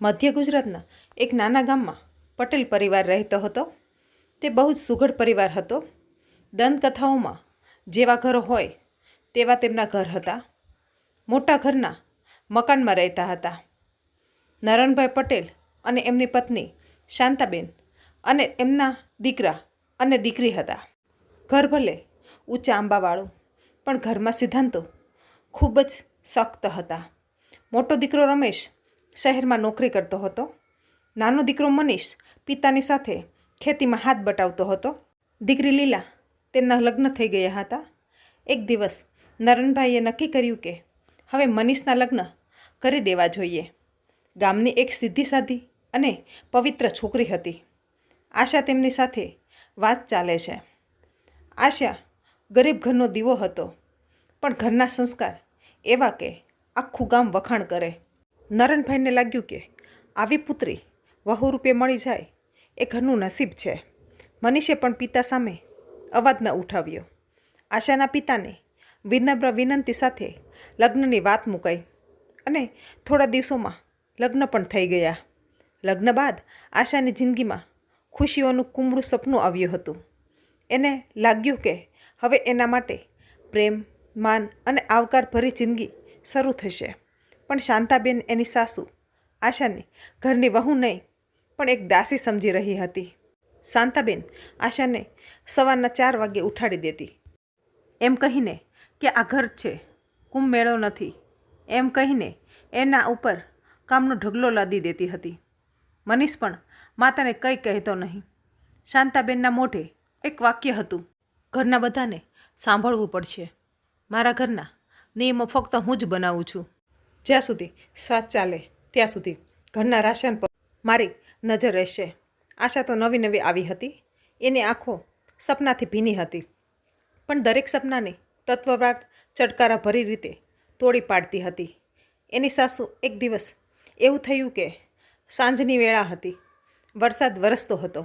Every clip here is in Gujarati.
મધ્ય ગુજરાતના એક નાના ગામમાં પટેલ પરિવાર રહેતો હતો. તે બહુ જ સુઘડ પરિવાર હતો. દંતકથાઓમાં જેવા ઘરો હોય તેવા તેમના ઘર હતા. મોટા ઘરના મકાનમાં રહેતા હતા. નરણભાઈ પટેલ અને એમની પત્ની શાંતાબેન અને એમના દીકરા અને દીકરી હતા. ઘર ભલે ઊંચા આંબાવાળું, પણ ઘરમાં સિદ્ધાંતો ખૂબ જ સખ્ત હતા. મોટો દીકરો રમેશ શહેરમાં નોકરી કરતો હતો. નાનો દીકરો મનીષ પિતાની સાથે ખેતીમાં હાથ બટાવતો હતો. દીકરી લીલા તેમના લગ્ન થઈ ગયા હતા. એક દિવસ નરણભાઈએ નક્કી કર્યું કે હવે મનીષના લગ્ન કરી દેવા જોઈએ. ગામની એક સીધી સાધી અને પવિત્ર છોકરી હતી. આશા તેમની સાથે વાત ચાલે છે. આશા ગરીબ ઘરનો દીવો હતો, પણ ઘરના સંસ્કાર એવા કે આખું ગામ વખાણ કરે. નરણભાઈને લાગ્યું કે, આવી પુત્રી વહુ રૂપે મળી જાય એ ઘરનું નસીબ છે. મનીષે પણ પિતા સામે અવાજ ન ઉઠાવ્યો. આશાના પિતાને વિનમ્ર વિનંતી સાથે લગ્નની વાત મુકાઈ અને થોડા દિવસોમાં લગ્ન પણ થઈ ગયા. લગ્ન બાદ આશાની જિંદગીમાં ખુશીઓનું કુમળું સપનું આવ્યું હતું. એને લાગ્યું કે, હવે એના માટે પ્રેમ, માન અને આવકારભરી જિંદગી શરૂ થશે. પણ શાંતાબેન એની સાસુ, આશાને, ઘરની વહુ નહીં, પણ એક દાસી સમજી રહી હતી. શાંતાબેન આશાને સવારના ચાર વાગે ઉઠાડી દેતી. એમ કહીને કે આ ઘર છે, કુંભ મેળો નથી. એમ કહીને એના ઉપર કામનો ઢગલો લાદી દેતી હતી. મનીષ પણ માતાને કંઈ કહેતો નહીં. શાંતાબેનના મોઢે એક વાક્ય હતું, ઘરના બધાને સાંભળવું પડશે. મારા ઘરના નિયમો ફક્ત હું જ બનાવું છું. જ્યાં સુધી શ્વાસ ચાલે, ત્યાં સુધી ઘરના રાશન પર મારી નજર રહેશે. આશા તો નવી નવી આવી હતી. એની આંખો સપનાથી ભીની હતી. પણ દરેક સપનાને તત્વવાર ચટકારા ભરી રીતે તોડી પાડતી હતી. એની સાસુ એક દિવસ એવું થયું કે સાંજની વેળા હતી. વરસાદ વરસતો હતો.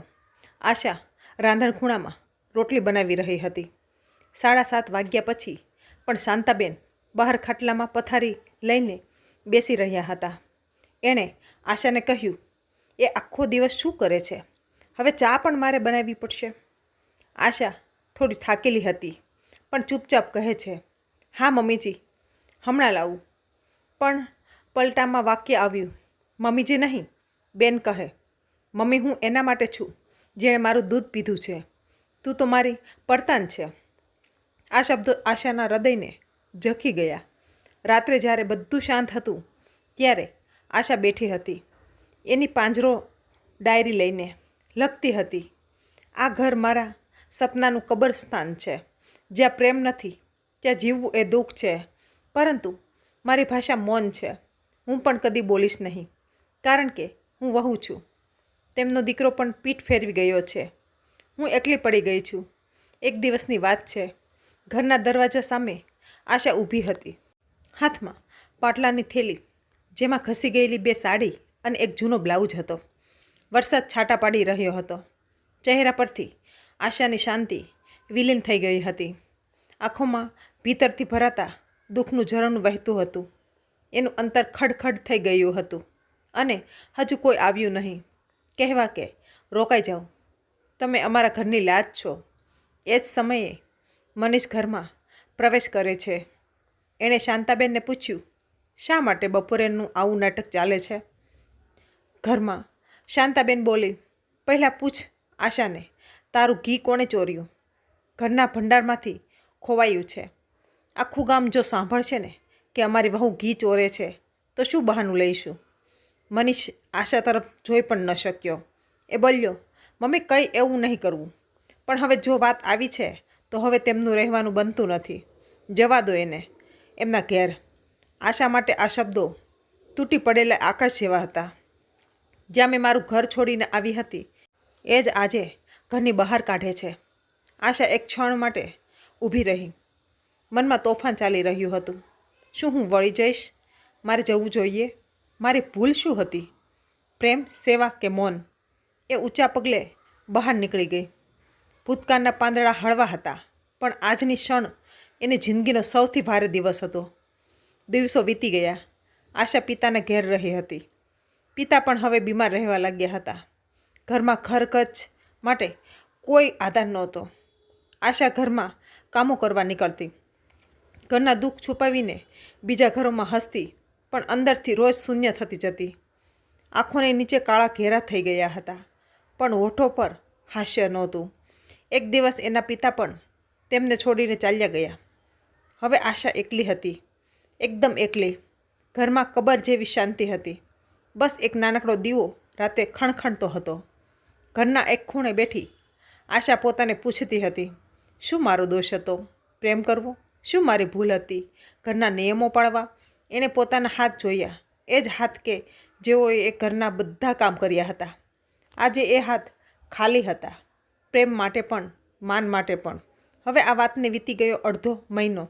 આશા રાંધણખૂણામાં રોટલી બનાવી રહી હતી. સાડા સાત વાગ્યા પછી પણ શાંતાબેન બહાર ખાટલામાં પથારી લઈને બેસી રહ્યા હતા. એણે આશાને કહ્યું, એ આખો દિવસ શું કરે છે? હવે ચા પણ મારે બનાવવી પડશે. આશા થોડી થાકેલી હતી, પણ ચૂપચાપ કહે છે, હા, મમ્મીજી, હમણાં લાવું. પણ પલટામાં વાક્ય આવ્યું, મમ્મીજી નહીં. બેન કહે, મમ્મી, હું એના માટે છું, જેણે મારું દૂધ પીધું છે. તું તો મારી પડતાન છે. આ શબ્દો આશાના હૃદયને ઝખી ગયા. રાત્રે જ્યારે બધું શાંત હતું, ત્યારે આશા બેઠી હતી. એની પાંજરો ડાયરી લઈને લખતી હતી, આ ઘર મારા સપનાનું કબરસ્તાન છે. જ્યાં પ્રેમ નથી, ત્યાં જીવવું એ દુઃખ છે. પરંતુ મારી ભાષા મૌન છે. હું પણ કદી બોલીશ નહીં, કારણ કે હું વહુ છું. તેમનો દીકરો પણ પીઠ ફેરવી ગયો છે. હું એકલી પડી ગઈ છું. એક દિવસની વાત છે. ઘરના દરવાજા સામે આશા ઊભી હતી. હાથમાં પાટલાની થેલી, જેમાં ઘસી ગયેલી બે સાડી અને એક જૂનો બ્લાઉઝ હતો. વરસાદ છાંટા પાડી રહ્યો હતો. ચહેરા પરથી આશાની શાંતિ વિલીન થઈ ગઈ હતી. આંખોમાં ભીતરથી ભરાતા દુઃખનું ઝરણું વહેતું હતું. એનું અંતર ખડખડ થઈ ગયું હતું અને હજુ કોઈ આવ્યું નહીં. કહેવા કે, રોકાઈ જાઓ. તમે અમારા ઘરની લાજ છો. એ જ સમયે મનીષ ઘરમાં પ્રવેશ કરે છે. એણે શાંતાબેનને પૂછ્યું, શા માટે બપોરેનું આવું નાટક ચાલે છે? ઘરમાં. શાંતાબેન બોલી, પહેલાં પૂછ આશાને, તારું ઘી કોણે ચોર્યું? ઘરના ભંડારમાંથી ખોવાયું છે. આખું ગામ જો સાંભળશે ને કે અમારી વહુ ઘી ચોરે છે, તો શું બહાનું લઈશું? મનીષ આશા તરફ જોઈ પણ ન શક્યો. એ બોલ્યો, મમ્મી, કંઈ એવું નહીં કરવું. પણ હવે જો વાત આવી છે, તો હવે તેમનું રહેવાનું બનતું નથી. જવા દો એને. એમના ઘેર. આશા માટે આ શબ્દો તૂટી પડેલા આકાશ જેવા હતા. જ્યાં મેં મારું ઘર છોડીને આવી હતી, એ જ આજે ઘરની બહાર કાઢે છે. આશા એક ક્ષણ માટે ઊભી રહી. મનમાં તોફાન ચાલી રહ્યું હતું. શું હું વળી જઈશ? મારે જવું જોઈએ. મારી ભૂલ શું હતી? પ્રેમ, સેવા કે મૌન? એ ઊંચા પગલે બહાર નીકળી ગઈ. ભૂતકાળના પાંદડા હળવા હતા, પણ આજની ક્ષણ એની જિંદગીનો સૌથી ભારે દિવસ હતો. દિવસો વીતી ગયા. આશા પિતાના ઘેર રહી હતી. પિતા પણ હવે બીમાર રહેવા લાગ્યા હતા. ઘરમાં ખરખચ માટે કોઈ આધાર નહોતો. આશા ઘરમાં કામો કરવા નીકળતી. ઘરના દુઃખ છુપાવીને બીજા ઘરોમાં હસતી, પણ અંદરથી રોજ શૂન્ય થતી જતી. આંખોને નીચે કાળા ઘેરા થઈ ગયા હતા, પણ હોઠો પર હાસ્ય નહોતું. એક દિવસ એના પિતા પણ તેમને છોડીને ચાલ્યા ગયા. હવે આશા એકલી હતી. એકદમ એકલી. ઘરમાં કબર જેવી શાંતિ હતી. બસ એક નાનકડો દીવો રાતે ખણખણતો હતો. ઘરના એક ખૂણે બેઠી આશા પોતાને પૂછતી હતી, શું મારો દોષ હતો? પ્રેમ કરવો? શું મારી ભૂલ હતી? ઘરના નિયમો પાળવા? એણે પોતાના હાથ જોયા. એ જ હાથ કે જેઓએ એ ઘરના બધા કામ કર્યા હતા. આજે એ હાથ ખાલી હતા. પ્રેમ માટે પણ, માન માટે પણ. હવે આ વાતને વીતી ગયો અડધો મહિનો.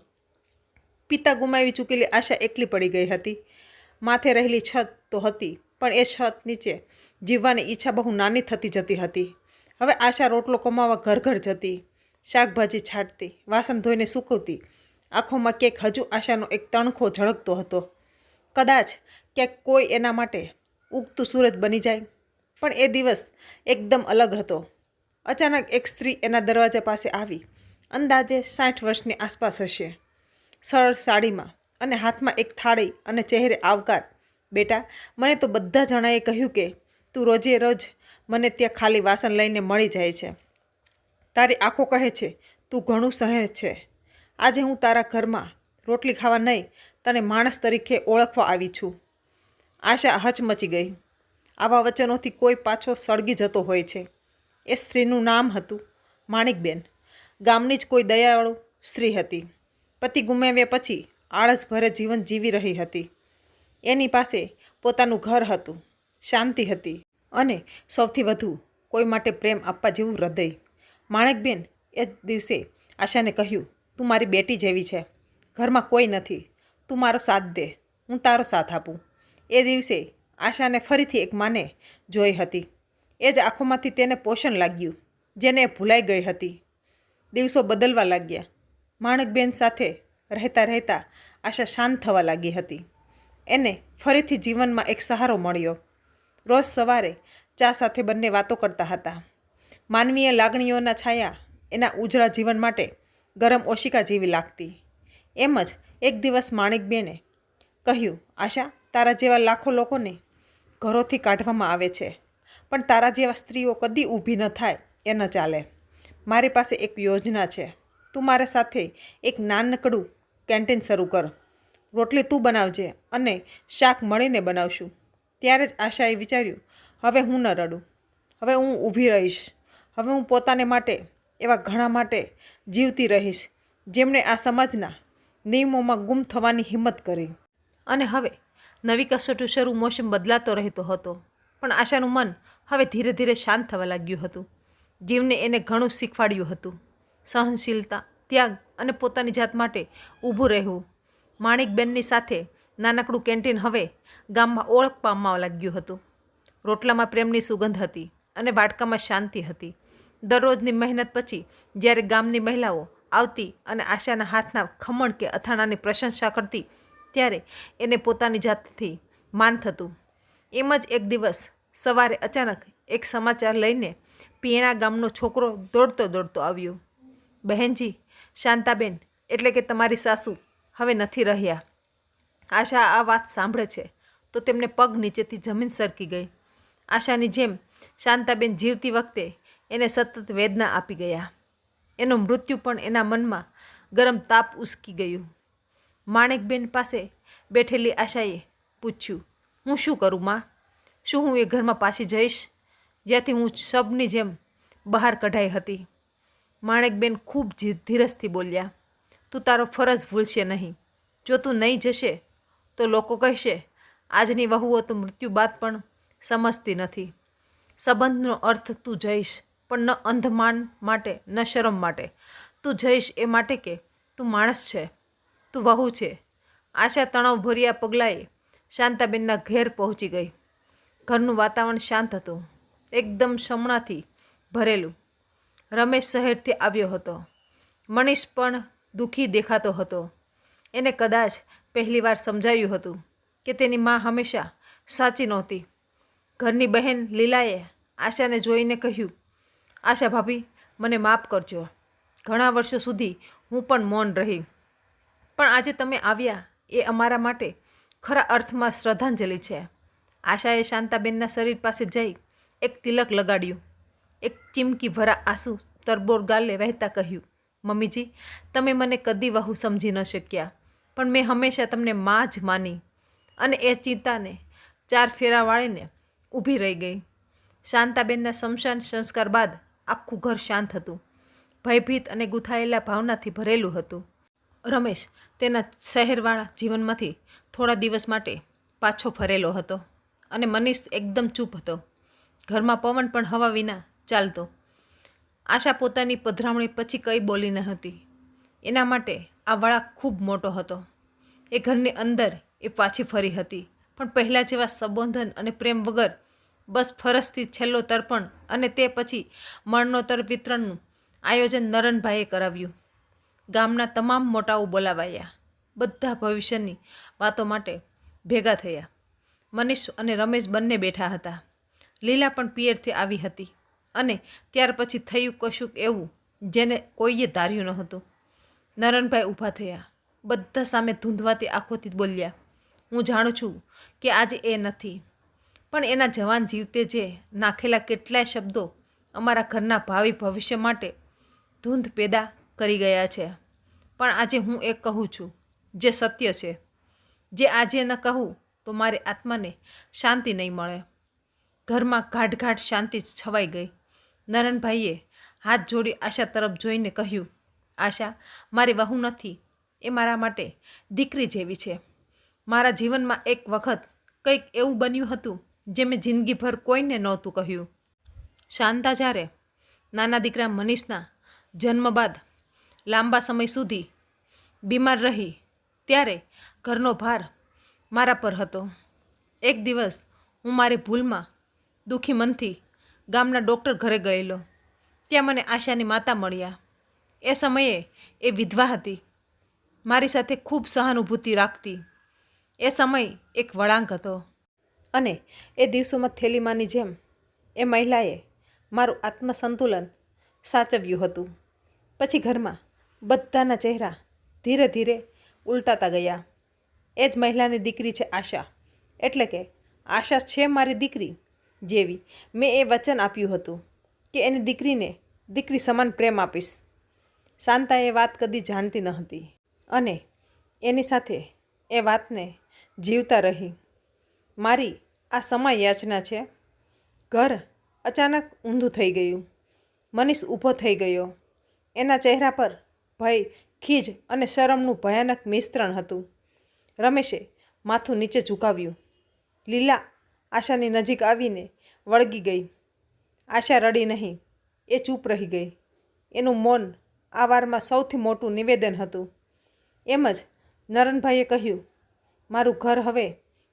પિતા ગુમાવી ચૂકેલી આશા એકલી પડી ગઈ હતી. માથે રહેલી છત તો હતી, પણ એ છત નીચે જીવવાની ઈચ્છા બહુ નાની થતી જતી હતી. હવે આશા રોટલો કમાવા ઘર ઘર જતી, શાકભાજી છાંટતી, વાસણ ધોઈને સૂકવતી, આંખોમાં ક્યાંક હજુ આશાનો એક તણખો ઝળકતો હતો. કદાચ ક્યાંક કોઈ એના માટે ઉગતું સૂરજ બની જાય, પણ એ દિવસ એકદમ અલગ હતો. અચાનક એક સ્ત્રી એના દરવાજા પાસે આવી. અંદાજે સાઠ વર્ષની આસપાસ હશે. સરળ સાડીમાં અને હાથમાં એક થાળી અને ચહેરે આવકાર. બેટા, મને તો બધા જણાએ કહ્યું કે તું રોજે રોજ મને ત્યાં ખાલી વાસણ લઈને મળી જાય છે. તારી આંખો કહે છે, તું ઘણું સહેજ છે. આજે હું તારા ઘરમાં રોટલી ખાવા નહીં, તને માણસ તરીકે ઓળખવા આવી છું. આશા હચમચી ગઈ. આવા વચનોથી કોઈ પાછો સળગી જતો હોય છે. એ સ્ત્રીનું નામ હતું માણિકબેન. ગામની જ કોઈ દયાળુ સ્ત્રી હતી. પતિ ગુમાવ્યા પછી આળસભરે જીવન જીવી રહી હતી. એની પાસે પોતાનું ઘર હતું, શાંતિ હતી અને સૌથી વધુ કોઈ માટે પ્રેમ આપવા જેવું હૃદય. માણેકબેન એ જ દિવસે આશાને કહ્યું, તું મારી બેટી જેવી છે. ઘરમાં કોઈ નથી. તું મારો સાથ દે. હું તારો સાથ આપું. એ દિવસે આશાને ફરીથી એક માને જોઈ હતી. એ જ આંખોમાંથી તેને પોષણ લાગ્યું, જેને ભૂલાઈ ગઈ હતી. દિવસો બદલવા લાગ્યા. માણકબેન સાથે રહેતા રહેતા આશા શાંત થવા લાગી હતી. એને ફરીથી જીવનમાં એક સહારો મળ્યો. રોજ સવારે ચા સાથે બંને વાતો કરતા હતા. માનવીય લાગણીઓના છાયા એના ઉજળા જીવન માટે ગરમ ઓશિકા જેવી લાગતી. એમ જ એક દિવસ માણિકબેને કહ્યું, આશા, તારા જેવા લાખો લોકોને ઘરોથી કાઢવામાં આવે છે, પણ તારા જેવા સ્ત્રીઓ કદી ઊભી ન થાય, એ ન ચાલે. મારી પાસે એક યોજના છે. તું મારા સાથે એક નાનકડું કેન્ટીન શરૂ કર. રોટલી તું બનાવજે અને શાક મળીને બનાવશું. ત્યારે જ આશાએ વિચાર્યું, હવે હું ન રડું. હવે હું ઊભી રહીશ. હવે હું પોતાને માટે એવા ઘણા માટે જીવતી રહીશ, જેમણે આ સમાજના નિયમોમાં ગુમ થવાની હિંમત કરી. અને હવે નવી કસોટી શરૂ મોસમ બદલાતો રહેતો હતો, પણ આશાનું મન હવે ધીરે ધીરે શાંત થવા લાગ્યું હતું. જીવને એને ઘણું શીખવાડ્યું હતું. સહનશીલતા, ત્યાગ અને પોતાની જાત માટે ઊભું રહેવું. માણિકબેનની સાથે નાનકડું કેન્ટીન હવે ગામમાં ઓળખ પામવા લાગ્યું હતું. રોટલામાં પ્રેમની સુગંધ હતી અને વાટકામાં શાંતિ હતી. દરરોજની મહેનત પછી જ્યારે ગામની મહિલાઓ આવતી અને આશાના હાથના ખમણ કે અથાણાની પ્રશંસા કરતી, ત્યારે એને પોતાની જાતથી માન થતું. એમ જ એક દિવસ સવારે અચાનક એક સમાચાર લઈને પીણા ગામનો છોકરો દોડતો દોડતો આવ્યો. બહેનજી, શાંતાબેન, એટલે કે તમારી સાસુ હવે નથી રહ્યા. આશા આ વાત સાંભળે છે, તો તેમને પગ નીચેથી જમીન સરકી ગઈ. આશાની જેમ શાંતાબેન જીવતી વખતે એને સતત વેદના આપી ગયા. એનું મૃત્યુ પણ એના મનમાં ગરમ તાપ ઉસકી ગયું. માણેકબેન પાસે બેઠેલી આશાએ પૂછ્યું, હું શું કરું, માં? શું હું એ ઘરમાં પાછી જઈશ? જ્યાંથી હું શબની જેમ બહાર કઢાઈ હતી. માણેકબેન ખૂબ ધીરજથી બોલ્યા, તું તારો ફરજ ભૂલશે નહીં. જો તું નહીં જશે, તો લોકો કહેશે, આજની વહુઓ તો મૃત્યુ બાદ પણ સમજતી નથી. સંબંધનો અર્થ તું જઈશ, પણ ન અંધમાન માટે, ન શરમ માટે. તું જઈશ એ માટે કે તું માણસ છે, તું વહુ છે. આશા તણાવ ભર્યા પગલાએ શાંતાબેનના ઘેર પહોંચી ગઈ. ઘરનું વાતાવરણ શાંત હતું. એકદમ શમણાથી ભરેલું. રમેશ શહેરથી આવ્યો હતો. મનીષ પણ દુઃખી દેખાતો હતો. એને કદાચ પહેલીવાર સમજાયું હતું કે તેની મા હંમેશા સાચી નહોતી. ઘરની બહેન લીલાએ આશાને જોઈને કહ્યું, આશા ભાભી, મને માફ કરજો. ઘણા વર્ષો સુધી હું પણ મૌન રહી. પણ આજે તમે આવ્યા એ અમારા માટે ખરા અર્થમાં શ્રદ્ધાંજલિ છે. આશાએ શાંતાબેનના શરીર પાસે જઈ એક તિલક લગાડ્યું. એક ચીમકી ભરા આંસુ તરબોર ગાલે વહેતા કહ્યું, મમ્મીજી, તમે મને કદી વહુ સમજી ન શક્યા, પણ મેં હંમેશા તમને માં જ માની. અને એ ચિંતાને ચાર ફેરા વાળીને ઊભી રહી ગઈ. શાંતાબેનના શમશાન સંસ્કાર બાદ આખું ઘર શાંત હતું. ભયભીત અને ગૂંથાયેલા ભાવનાથી ભરેલું હતું. રમેશ તેના શહેરવાળા જીવનમાંથી થોડા દિવસ માટે પાછો ફરેલો હતો અને મનીષ એકદમ ચૂપ હતો. ઘરમાં પવન પણ હવા વિના ચાલતો આશા પોતાની પધરામણી પછી કંઈ બોલી ન હતી. એના માટે આ વળાક ખૂબ મોટો હતો. એ ઘરની અંદર એ પાછી ફરી હતી. પણ પહેલાં જેવા સંબોધન અને પ્રેમ વગર બસ ફરસથી છેલ્લો તર્પણ અને તે પછી મરણોત્તર વિતરણનું આયોજન નરનભાઈએ કરાવ્યું. ગામના તમામ મોટાઓ બોલાવાયા. બધા ભવિષ્યની વાતો માટે ભેગા થયા. મનીષ અને રમેશ બંને બેઠા હતા. લીલા પણ પિયરથી આવી હતી. અને ત્યાર પછી થયું કશુંક એવું જેને કોઈએ ધાર્યું ન હતું નરનભાઈ ઊભા થયા. બધા સામે ધૂંધવાતી આંખોથી બોલ્યા, હું જાણું છું કે આજે એ નથી, પણ એના જવાન જીવતે જે નાખેલા કેટલાય શબ્દો અમારા ઘરના ભાવિ ભવિષ્ય માટે ધૂંધ પેદા કરી ગયા છે. પણ આજે હું એ કહું છું, જે સત્ય છે. જે આજે ન કહું તો મારી આત્માને શાંતિ નહીં મળે. ઘરમાં ગાઢ ગાઢ શાંતિ છવાઈ ગઈ. નરણભાઈએ હાથ જોડી આશા તરફ જોઈને કહ્યું, આશા, મારી વહુ નથી. એ મારા માટે દીકરી જેવી છે. મારા જીવનમાં એક વખત કંઈક એવું બન્યું હતું જે મેં જિંદગીભર કોઈને નહોતું કહ્યું. શાંતા જ્યારે નાના દીકરા મનીષના જન્મ બાદ લાંબા સમય સુધી બીમાર રહી, ત્યારે ઘરનો ભાર મારા પર હતો. એક દિવસ હું મારી ભૂલમાં દુઃખી મનથી ગામના ડૉક્ટર ઘરે ગયેલો. ત્યાં મને આશાની માતા મળ્યા. એ સમયે એ વિધવા હતી. મારી સાથે ખૂબ સહાનુભૂતિ રાખતી. એ સમય એક વળાંક હતો. અને એ દિવસોમાં થેલીમાની જેમ એ મહિલાએ મારું આત્મસંતુલન સાચવ્યું હતું. પછી ઘરમાં બધાના ચહેરા ધીરે ધીરે ઉલટાતા ગયા. એ જ મહિલાની દીકરી છે આશા. એટલે કે આશા છે મારી દીકરી. જેવી. મેં એ વચન આપ્યું હતું કે એની દીકરીને દીકરી સમાન પ્રેમ આપીશ. શાંતા એ વાત કદી જાણતી ન હતી અને એની સાથે એ વાતને જીવતા રહી. મારી આ સમય યાચના છે. ઘર અચાનક ઊંધું થઈ ગયું. મનીષ ઊભો થઈ ગયો. એના ચહેરા પર ભય, ખીજ અને શરમનું ભયાનક મિશ્રણ હતું. રમેશે માથું નીચે ઝુકાવ્યું. લીલા આશાની નજીક આવીને વળગી ગઈ. આશા રડી નહીં. એ ચૂપ રહી ગઈ. એનું મૌન આ વારમાં સૌથી મોટું નિવેદન હતું. એમ જ નરનભાઈએ કહ્યું, મારું ઘર હવે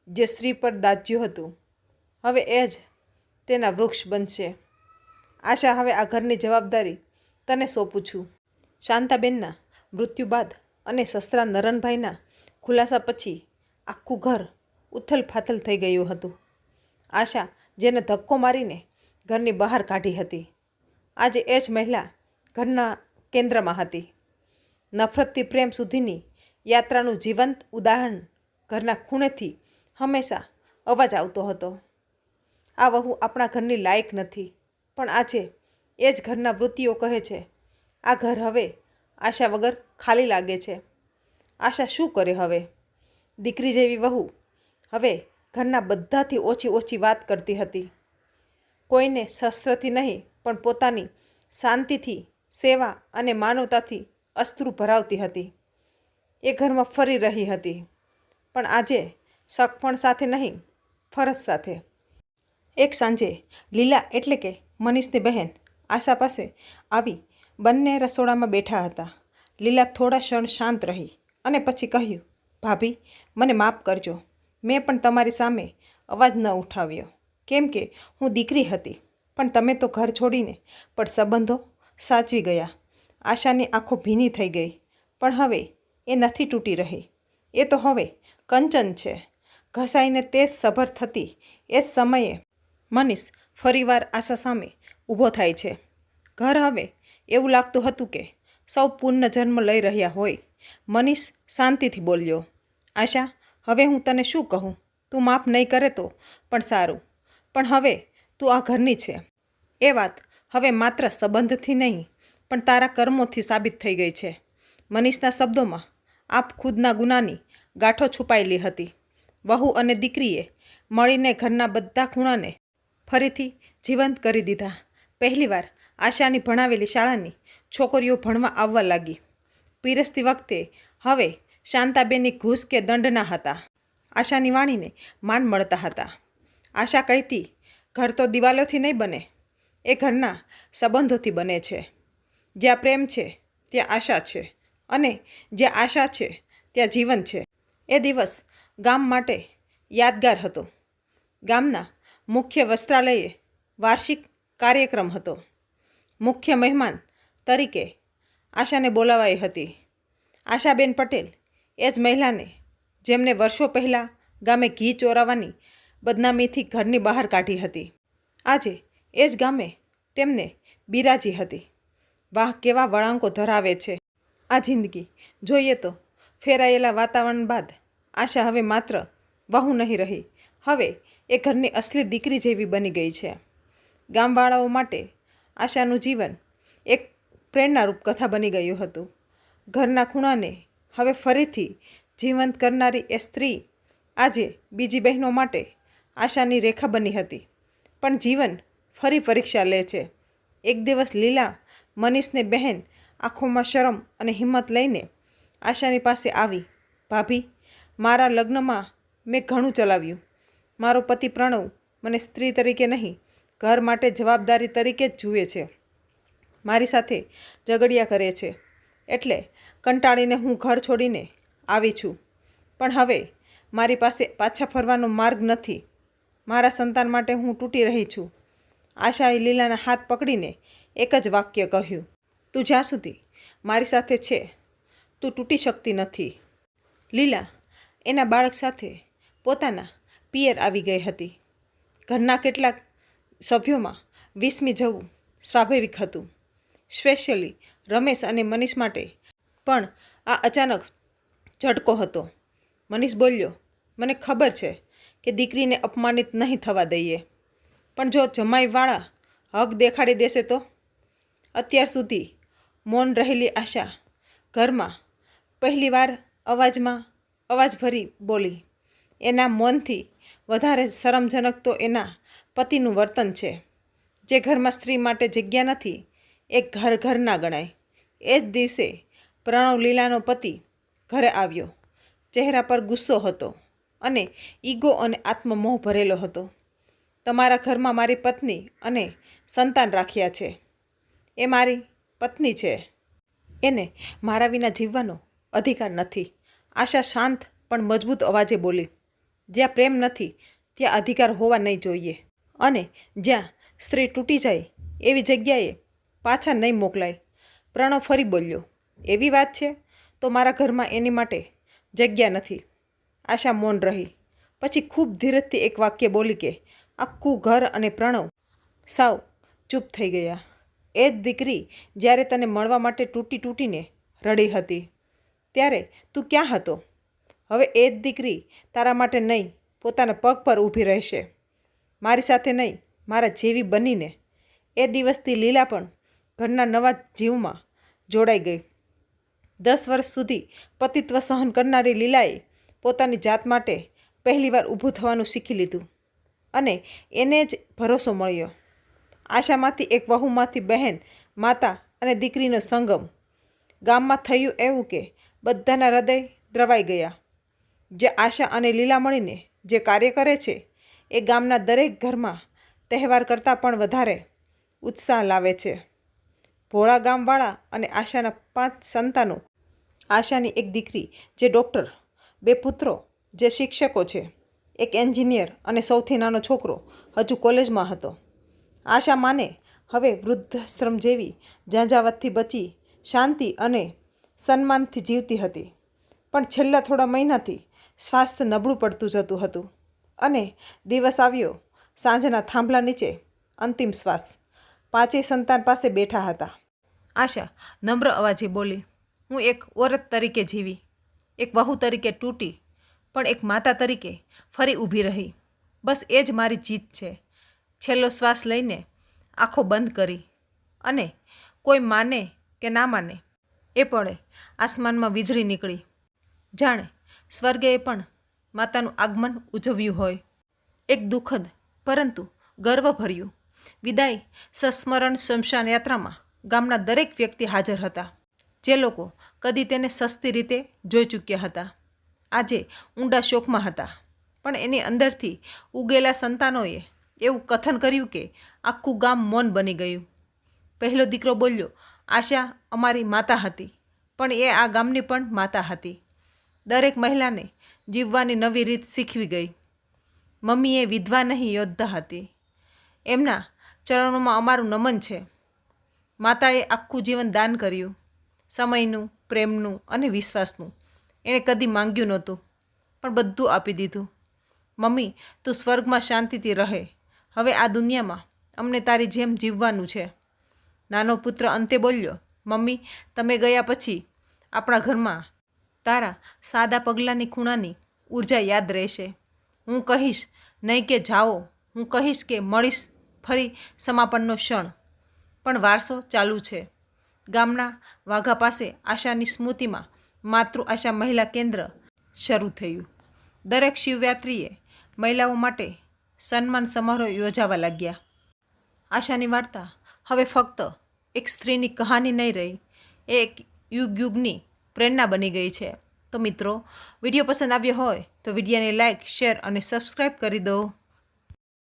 જે સ્ત્રી પર દાજ્યું હતું, હવે એ જ તેના વૃક્ષ બનશે. આશા હવે આ ઘરની જવાબદારી તને સોંપું છું. શાંતાબેનના મૃત્યુ બાદ અને સસરા નરનભાઈના ખુલાસા પછી આખું ઘર ઉથલ ફાથલ થઈ ગયું હતું. આશા જેને ધક્કો મારીને ઘરની બહાર કાઢી હતી. આજે એ જ મહિલા ઘરના કેન્દ્રમાં હતી. નફરતથી પ્રેમ સુધીની યાત્રાનું જીવંત ઉદાહરણ ઘરના ખૂણેથી હંમેશા અવાજ આવતો હતો. આ વહુ આપણા ઘરની લાયક નથી, પણ આજે એ જ ઘરના વૃત્તિઓ કહે છે, આ ઘર હવે આશા વગર ખાલી લાગે છે. આશા શું કરે હવે? દીકરી જેવી વહુ હવે ઘરના બધાથી ઓછી ઓછી વાત કરતી હતી. કોઈને શસ્ત્રથી નહીં, પણ પોતાની શાંતિથી, સેવા અને માનવતાથી અસ્ત્રુ ભરાવતી હતી. એ ઘરમાં ફરી રહી હતી. પણ આજે સખપણ સાથે નહીં, ફરજ સાથે. એક સાંજે લીલા એટલે કે મનીષની બહેન આશા પાસે આવી બંને રસોડામાં બેઠા હતા. લીલા થોડા ક્ષણ શાંત રહી અને પછી કહ્યું, ભાભી, મને માફ કરજો. મેં પણ તમારી સામે અવાજ ન ઉઠાવ્યો. કેમ કે હું દીકરી હતી, પણ તમે તો ઘર છોડીને પણ સંબંધો સાચવી ગયા. આશાની આંખો ભીની થઈ ગઈ, પણ હવે એ નથી તૂટી રહી. એ તો હવે કંચન છે. ઘસાઈને તે સભર થતી એ સમયે મનીષ ફરીવાર આશા સામે ઊભો થાય છે. ઘર હવે એવું લાગતું હતું કે સૌ પૂર્ણ જન્મ લઈ રહ્યા હોય. મનીષ શાંતિથી બોલ્યો, આશા હવે હું તને શું કહું? તું માફ નહીં કરે તો, પણ સારું. પણ હવે તું આ ઘરની છે. એ વાત હવે માત્ર સંબંધથી નહીં, પણ તારા કર્મોથી સાબિત થઈ ગઈ છે. મનીષના શબ્દોમાં આપ ખુદના ગુનાની ગાંઠો છુપાયેલી હતી. વહુ અને દીકરીએ મળીને ઘરના બધા ખૂણાને ફરીથી જીવંત કરી દીધા. પહેલીવાર આશાની ભણાવેલી શાળાની છોકરીઓ ભણવા આવવા લાગી. પીરસતી વખતે હવે શાંતાબેનની ઘૂસ કે દંડના હતા. આશાની વાણીને માન મળતા હતા. આશા કહેતી, ઘર તો દિવાલોથી નહીં બને. એ ઘરના સંબંધોથી બને છે. જ્યાં પ્રેમ છે, ત્યાં આશા છે. અને જ્યાં આશા છે, ત્યાં જીવન છે. એ દિવસ ગામ માટે યાદગાર હતો. ગામના મુખ્ય વસ્ત્રાલયે વાર્ષિક કાર્યક્રમ હતો. મુખ્ય મહેમાન તરીકે આશાને બોલાવાઈ હતી. આશાબેન પટેલ એ જ મહિલાને, જેમને વર્ષો પહેલાં ગામે ઘી ચોરાવાની બદનામીથી ઘરની બહાર કાઢી હતી. આજે એ જ ગામે તેમને બિરાજી હતી. વાહ, કેવા વળાંકો ધરાવે છે આ જિંદગી. જોઈએ તો, ફેરાયેલા વાતાવરણ બાદ આશા હવે માત્ર વહુ નહીં રહી, હવે એ ઘરની અસલી દીકરી જેવી બની ગઈ છે. ગામવાળાઓ માટે આશાનું જીવન એક પ્રેરણારૂપ કથા બની ગયું હતું. ઘરના ખૂણાને હવે ફરીથી જીવંત કરનારી એ સ્ત્રી આજે બીજી બહેનો માટે આશાની રેખા બની હતી. પણ જીવન ફરી પરીક્ષા લે છે. એક દિવસ લીલા મનીષને બહેન આંખોમાં શરમ અને હિંમત લઈને આશાની પાસે આવી, ભાભી, મારા લગ્નમાં મેં ઘણું ચલાવ્યું. મારો પતિ પ્રણવ મને સ્ત્રી તરીકે નહીં, ઘર માટે જવાબદારી તરીકે જ જુએ છે. મારી સાથે ઝઘડિયા કરે છે. એટલે કંટાળીને હું ઘર છોડીને આવી છું. પણ હવે મારી પાસે પાછા ફરવાનો માર્ગ નથી. મારા સંતાન માટે હું તૂટી રહી છું. આશાએ લીલાના હાથ પકડીને એક જ વાક્ય કહ્યું, તું જ્યાં સુધી મારી સાથે છે, તું તૂટી શકતી નથી. લીલા એના બાળક સાથે પોતાના પિયર આવી ગઈ હતી. ઘરના કેટલાક સભ્યોમાં વીસમી જવું સ્વાભાવિક હતું. સ્પેશિયલી રમેશ અને મનીષ માટે પણ આ અચાનક ઝટકો હતો. મનીષ બોલ્યો, મને ખબર છે કે દીકરીને અપમાનિત નહીં થવા દઈએ. પણ જો જમાઈવાળા હક દેખાડી દેશે તો? અત્યાર સુધી મૌન રહેલી આશા ઘરમાં પહેલીવાર અવાજમાં અવાજ ભરી બોલી. એના મૌનથી વધારે શરમજનક તો એના પતિનું વર્તન છે, જે ઘરમાં સ્ત્રી માટે જગ્યા નથી, એ ઘર ઘર ના ગણાય. એ જ દિવસે પ્રણવ લીલાનો પતિ ઘરે આવ્યો. ચહેરા પર ગુસ્સો હતો અને ઈગો અને આત્મમોહ ભરેલો હતો. તમારા ઘરમાં મારી પત્ની અને સંતાન રાખ્યા છે. એ મારી પત્ની છે. એને મારા વિના જીવવાનો અધિકાર નથી. આશા શાંત પણ મજબૂત અવાજે બોલી, જ્યાં પ્રેમ નથી, ત્યાં અધિકાર હોવા નહીં જોઈએ. અને જ્યાં સ્ત્રી તૂટી જાય, એવી જગ્યાએ પાછા નહીં મોકલાય. પ્રણવ ફરી બોલ્યો એવી વાત છે? તો મારા ઘરમાં એની માટે જગ્યા નથી. આશા મૌન રહી. પછી ખૂબ ધીરજથી એક વાક્ય બોલી કે, આખું ઘર અને પ્રણવ સાવ ચૂપ થઈ ગયા. એ જ દીકરી જ્યારે તને મળવા માટે તૂટી તૂટીને રડી હતી. ત્યારે તું ક્યાં હતો? હવે એ જ દીકરી તારા માટે નહીં, પોતાના પગ પર ઊભી રહેશે. મારી સાથે નહીં, મારા જેવી બનીને. એ દિવસથી લીલા પણ ઘરના નવા જીવમાં જોડાઈ ગઈ. દસ વર્ષ સુધી પતિત્વ સહન કરનારી લીલાએ પોતાની જાત માટે પહેલીવાર ઊભું થવાનું શીખી લીધું અને એને જ ભરોસો મળ્યો. આશામાંથી એક વહુમાંથી બહેન, માતા અને દીકરીનો સંગમ. ગામમાં થયું એવું કે બધાના હૃદય દ્રવાઈ ગયા. જે આશા અને લીલા મળીને જે કાર્ય કરે છે એ ગામના દરેક ઘરમાં તહેવાર કરતાં પણ વધારે ઉત્સાહ લાવે છે. ભોળા ગામવાળા અને આશાના પાંચ સંતાનો આશાની એક દીકરી, જે ડૉક્ટર, બે પુત્રો, જે શિક્ષકો છે, એક એન્જિનિયર અને સૌથી નાનો છોકરો હજુ કોલેજમાં હતો. આશા માને, હવે વૃદ્ધાશ્રમ જેવી ઝાંઝાવતથી બચી, શાંતિ અને સન્માનથી જીવતી હતી. પણ છેલ્લા થોડા મહિનાથી સ્વાસ્થ્ય નબળું પડતું જતું હતું અને દિવસ આવ્યો સાંજના થાંભલા નીચે અંતિમ શ્વાસ. પાંચેય સંતાન પાસે બેઠા હતા. આશા નમ્ર અવાજે બોલી હું એક ઓરત તરીકે જીવી, એક વહુ તરીકે તૂટી, પણ એક માતા તરીકે ફરી ઊભી રહી. બસ એ જ મારી જીત છે. છેલ્લો શ્વાસ લઈને આંખો બંધ કરી અને કોઈ માને કે ના માને, એ પડે આસમાનમાં વીજળી નીકળી. જાણે સ્વર્ગે પણ માતાનું આગમન ઉજવ્યું હોય. એક દુઃખદ, પરંતુ ગર્વભર્યું વિદાય સસ્મરણ શમશાન યાત્રામાં ગામના દરેક વ્યક્તિ હાજર હતા. જે લોકો કદી તેને સસ્તી રીતે જોઈ ચૂક્યા હતા. આજે ઊંડા શોકમાં હતા. પણ એની અંદરથી ઉગેલા સંતાનોએ એવું કથન કર્યું કે આખું ગામ મૌન બની ગયું. પહેલો દીકરો બોલ્યો, આશા અમારી માતા હતી, પણ એ આ ગામની પણ માતા હતી. દરેક મહિલાને જીવવાની નવી રીત શીખવી ગઈ. મમ્મી એ વિધવા નહીં, યોદ્ધા હતી. એમના ચરણોમાં અમારું નમન છે. માતાએ આખું જીવન દાન કર્યું. સમયનું, પ્રેમનું અને વિશ્વાસનું. એણે કદી માંગ્યું નહોતું, પણ બધું આપી દીધું. મમ્મી, તું સ્વર્ગમાં શાંતિથી રહે. હવે આ દુનિયામાં અમને તારી જેમ જીવવાનું છે. નાનો પુત્ર અંતે બોલ્યો, મમ્મી, તમે ગયા પછી આપણા ઘરમાં તારા સાદા પગલાંની ખૂણાની ઊર્જા યાદ રહેશે. હું કહીશ નહીં કે જાઓ, હું કહીશ કે મળીશ ફરી સમાપનનો ક્ષણ. પણ વારસો ચાલુ છે. ગામના વાઘા પાસે આશાની સ્મૃતિમાં માતૃ આશા મહિલા કેન્દ્ર શરૂ થયું. દરેક શિવયાત્રીએ મહિલાઓ માટે સન્માન સમારોહ યોજાવા લાગ્યા. આશાની વાર્તા હવે ફક્ત એક સ્ત્રીની કહાની નહીં રહી, એ એક યુગ યુગની પ્રેરણા બની ગઈ છે. તો મિત્રો, વીડિયો પસંદ આવ્યો હોય તો વિડીયોને લાઇક શેર અને સબસ્ક્રાઈબ કરી દો.